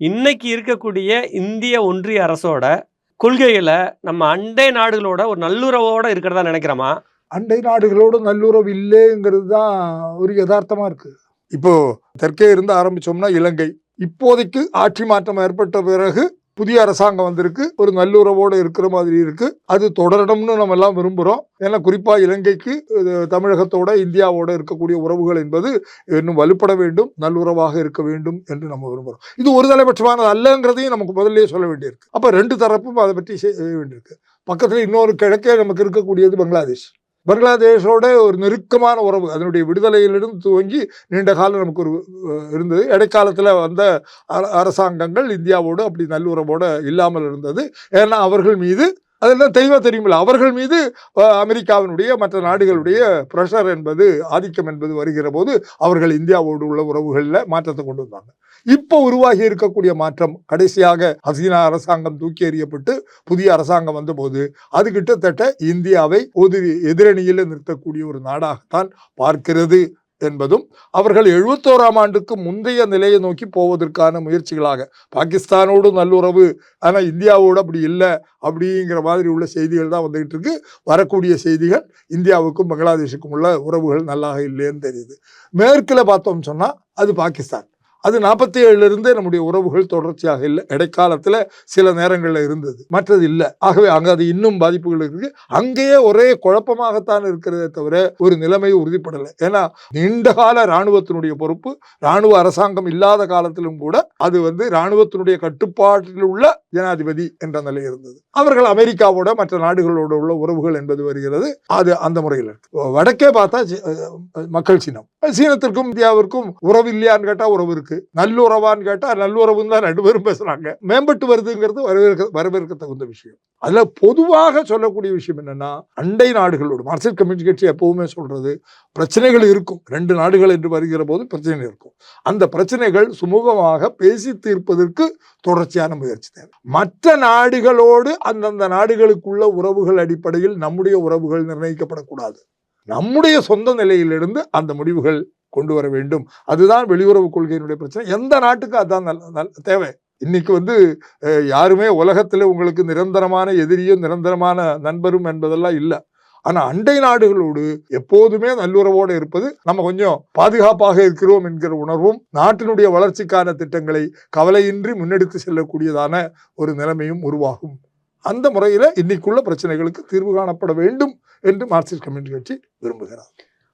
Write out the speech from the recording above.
இன்னைக்கு இருக்கக்கூடிய இந்திய ஒன்றிய அரசோட கொள்கைகளை நம்ம அண்டை நாடுகளோட ஒரு நல்லுறவோட இருக்கிறதா நினைக்கிறோமா? அண்டை நாடுகளோட நல்லுறவு இல்லைங்கிறது தான் ஒரு யதார்த்தமா இருக்கு. இப்போ தெற்கே இருந்து ஆரம்பிச்சோம்னா இலங்கை. இப்போதைக்கு ஆட்சி மாற்றம் ஏற்பட்ட பிறகு புதிய அரசாங்கம் வந்திருக்கு. ஒரு நல்லுறவோடு இருக்கிற மாதிரி இருக்கு. அது தொடரணும்னு நம்ம எல்லாம் விரும்புகிறோம் ஏன்னா குறிப்பாக இலங்கைக்கு தமிழகத்தோட இந்தியாவோட இருக்கக்கூடிய உறவுகள் என்பது இன்னும் வலுப்பட வேண்டும் நல்லுறவாக இருக்க வேண்டும் என்று நம்ம விரும்புகிறோம் இது ஒரு தலைபட்சமானது அல்லங்கிறதையும் நமக்கு முதல்ல சொல்ல வேண்டியிருக்கு. அப்போ ரெண்டு தரப்பும் அதை பற்றி செய்ய வேண்டியிருக்கு. பக்கத்தில் இன்னொரு கிழக்கே நமக்கு இருக்கக்கூடியது பங்களாதேஷ். பங்களாதேஷோட ஒரு நெருக்கமான உறவு அதனுடைய விடுதலையிலிருந்து துவங்கி நீண்ட காலம் நமக்கு ஒரு இருந்தது. இடைக்காலத்தில் வந்த அரசாங்கங்கள் இந்தியாவோடு அப்படி நல்லுறவோட இல்லாமல் இருந்தது. ஏன்னா அவர்கள் மீது அதெல்லாம் தெளிவாக தெரியுமில்ல. அவர்கள் மீது அமெரிக்காவினுடைய மற்ற நாடுகளுடைய ப்ரெஷர் என்பது ஆதிக்கம் என்பது வருகிற போது அவர்கள் இந்தியாவோடு உள்ள உறவுகளில் மாற்றத்தை கொண்டு வந்தாங்க. இப்போ உருவாகி இருக்கக்கூடிய மாற்றம் கடைசியாக ஹசீனா அரசாங்கம் தூக்கி எறியப்பட்டு புதிய அரசாங்கம் வந்தபோது அது கிட்டத்தட்ட இந்தியாவை ஒரு எதிரணியில் நிறுத்தக்கூடிய ஒரு நாடாகத்தான் பார்க்கிறது. என்பதும் அவர்கள் எழுபத்தோராம் ஆண்டுக்கு முந்தைய நிலையை நோக்கி போவதற்கான முயற்சிகளாக பாகிஸ்தானோடு நல்லுறவு ஆனால் இந்தியாவோடு அப்படி இல்லை அப்படிங்கிற மாதிரி உள்ள செய்திகள் தான் வந்துகிட்டு இருக்கு. வரக்கூடிய செய்திகள் இந்தியாவுக்கும் பங்களாதேஷுக்கும் உள்ள உறவுகள் நல்லாக இல்லைன்னு தெரியுது. மேற்கில் பார்த்தோம்னு சொன்னால் அது பாகிஸ்தான். அது நாற்பத்தி ஏழுலேருந்தே நம்முடைய உறவுகள் தொடர்ச்சியாக இல்லை. இடைக்காலத்தில் சில நேரங்களில் இருந்தது. மற்றது இல்லை. ஆகவே அங்கே அது இன்னும் பாதிப்புகள் இருக்கு. அங்கேயே ஒரே குழப்பமாகத்தான் இருக்கிறதே தவிர ஒரு நிலைமை உறுதிப்படலை. ஏன்னா நீண்டகால இராணுவத்தினுடைய பொறுப்பு இராணுவ அரசாங்கம் இல்லாத காலத்திலும் கூட அது வந்து இராணுவத்தினுடைய கட்டுப்பாட்டில் உள்ள ஜனாதிபதி என்ற நிலை இருந்தது. அவர்கள் அமெரிக்காவோட மற்ற நாடுகளோட உள்ள உறவுகள் என்பது வருகிறது. அது அந்த முறையில் இருக்கு. வடக்கே பார்த்தா மக்கள் சீனம் சீனத்திற்கும் இந்தியாவிற்கும் உறவு இல்லையான்னு கேட்டா உறவு இருக்கு. நல்லுறவான்னு கேட்டா நல்லுறவுன்னு தான் ரெண்டு பேரும் பேசுறாங்க. மேம்பட்டு வருதுங்கிறது வரவேற்க வரவேற்க தகுந்த விஷயம். அதில் பொதுவாக சொல்லக்கூடிய விஷயம் என்னன்னா அண்டை நாடுகளோடு மார்க்சிஸ்ட் கம்யூனிஸ்ட் கட்சி எப்பவுமே சொல்றது பிரச்சனைகள் இருக்கும். ரெண்டு நாடுகள் என்று வருகிற போது பிரச்சனை இருக்கும். அந்த பிரச்சனைகள் சுமூகமாக பேசி தீர்ப்பதற்கு தொடர்ச்சியான முயற்சி தேவை. மற்ற நாடுகளோடு அந்தந்த நாடுகளுக்குள்ள உறவுகள் அடிப்படையில் நம்முடைய உறவுகள் நிர்ணயிக்கப்படக்கூடாது. நம்முடைய சொந்த நிலையிலிருந்து அந்த முடிவுகள் கொண்டு வர வேண்டும். அதுதான் வெளியுறவு கொள்கையினுடைய பிரச்சனை. எந்த நாட்டுக்கு அதான் நல்ல- நல்ல- தேவை? இன்னைக்கு வந்து யாருமே உலகத்துல உங்களுக்கு நிரந்தரமான எதிரியும் நிரந்தரமான நண்பரும் என்பதெல்லாம் இல்லை. ஆனா அண்டை நாடுகளோடு எப்போதுமே நல்லுறவோடு இருப்பது நம்ம கொஞ்சம் பாதுகாப்பாக இருக்கிறோம் என்கிற உணர்வும் நாட்டினுடைய வளர்ச்சிக்கான திட்டங்களை கவலையின்றி முன்னெடுத்து செல்லக்கூடியதான ஒரு நிலைமையும் உருவாகும். அந்த முறையில் இன்னைக்குள்ள பிரச்சனைகளுக்கு தீர்வு காணப்பட வேண்டும் என்று மார்க்சிஸ்ட் கம்யூனிஸ்ட் கட்சி விரும்புகிறார்.